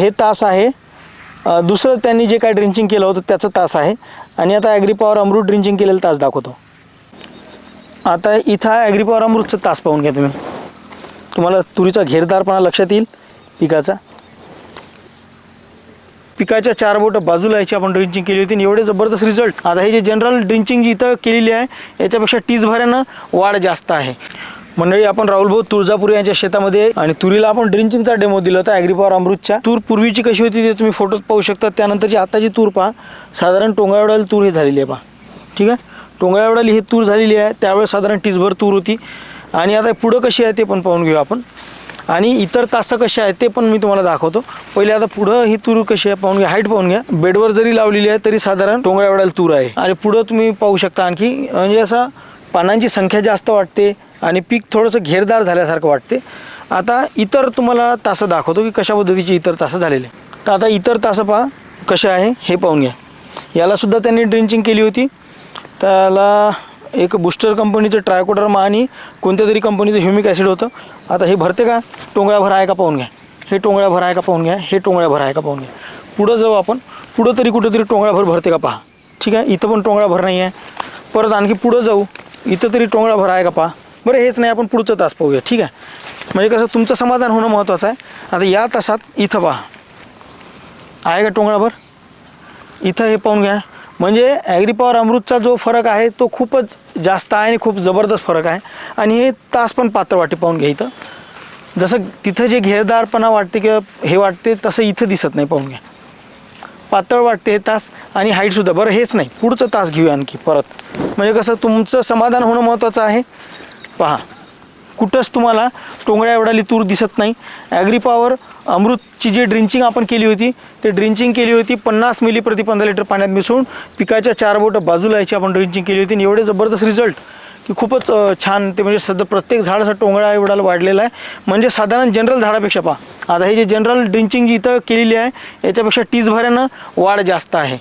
हे तास आहे. दुसरं त्यांनी जे काय ड्रिंचिंग केलं होतं त्याचं तास आहे. आणि आता ॲग्रीपॉवर अमृत ड्रिंचिंग केलेलं तास दाखवतो. आता इथं ॲग्रीपॉवर अमृतचं तास पाहून घ्या तुम्ही. तुम्हाला तुरीचा घेरदारपणा लक्षात येईल पिकाचा. पिकाच्या चार बोटं बाजूला याची आपण ड्रिंचिंग केली होती आणि एवढे जबरदस्त रिझल्ट आता हे जे जनरल ड्रिंचिंग जी इथं केलेली आहे याच्यापेक्षा तीस भऱ्यानं वाढ जास्त आहे. मंडळी आपण राहुल भाऊ तुळजापूर यांच्या शेतामध्ये आणि तुरीला आपण ड्रिंचिंगचा डेमो दिला होता ॲग्रीपॉवर अमृतच्या. तूर पूर्वीची कशी होती ते तुम्ही फोटोत पाहू शकता. त्यानंतरची आताची तूर पहा. साधारण टोंगा तूर हे झालेली आहे पहा. ठीक आहे? टोंगा ही तूर झालेली आहे. त्यावेळेस साधारण टीसभर तूर होती. आणि आता पुढं कशी आहे ते पण पाहून घेऊ आपण. आणि इतर तासं कसे आहेत ते पण मी तुम्हाला दाखवतो. पहिले आता पुढं ही तूर कशी आहे पाहून घ्या. हाईट पाहून घ्या. बेडवर जरी लावलेली आहे तरी साधारण टोंगळ्या तूर आहे. आणि पुढं तुम्ही पाहू शकता आणखी. म्हणजे असं पानांची संख्या जास्त वाटते. आणि पीक थोडंसं घेरदार झाल्यासारखं वाटते. आता इतर तुम्हाला तासं दाखवतो की कशा पद्धतीची इतर तासं झालेले तर आता इतर तासं पहा कसे आहे हे पाहून घ्या. यालासुद्धा त्यांनी ड्रिंचिंग केली होती. त्याला एक बुस्टर कंपनीचं ट्रायकोडर्मा आणि कोणत्या तरी कंपनीचं ह्युमिक ॲसिड होतं. आता हे भरते का? टोंगळ्याभर आहे का पाहून घ्या. हे टोंगळ्याभर आहे का पाहून घ्या. हे टोंगळ्याभर आहे का पाहून घ्या. पुढं जाऊ आपण. पुढं तरी कुठंतरी टोंगळ्याभर भरते का पहा. ठीक आहे? इथं पण टोंगळाभर नाही आहे परत आणखी पुढं जाऊ. इथं तरी टोंगळाभर आहे का पहा. बरं हेच नाही आपण पुढचं तास पाहूया. ठीक आहे? म्हणजे कसं तुमचं समाधान होणं महत्त्वाचं आहे. आता या तासात इथं पहा. आहे का टोंगळाभर इथं हे पाहून घ्या. म्हणजे ॲग्रीपॉवर अमृतचा जो फरक आहे तो खूपच जास्त आहे आणि खूप जबरदस्त फरक आहे. आणि हे तास पण पात्र वाटे पाहून घ्या इथं. जसं तिथं जे घेरदारपणा वाटते किंवा हे वाटते तसं इथं दिसत नाही पाहून घ्या. पातळ वाटते हे तास आणि हाईटसुद्धा बरं हेच नाही. पुढचं तास घेऊया आणखी परत. म्हणजे कसं तुमचं समाधान होणं महत्त्वाचं आहे. पहा. कुठंच तुम्हाला टोंगळ्या एवढाली तूर दिसत नाही. ॲग्रीपॉवर अमृतची जी ड्रिंचिंग आपण केली होती ते ड्रिंचिंग केली होती पन्नास मिली प्रति पंधरा लिटर पाण्यात मिसळून पिकाच्या चार बोटं बाजूला याची आपण ड्रिंचिंग केली होती आणि एवढे जबरदस्त रिझल्ट की खूपच छान ते म्हणजे सध्या प्रत्येक झाड असं टोंगळा एवढाला वाढलेला आहे. म्हणजे साधारण जनरल झाडापेक्षा पहा. आता हे जे जनरल ड्रिंचिंग जी इथं केलेली आहे याच्यापेक्षा टीज भऱ्यानं वाढ जास्त आहे.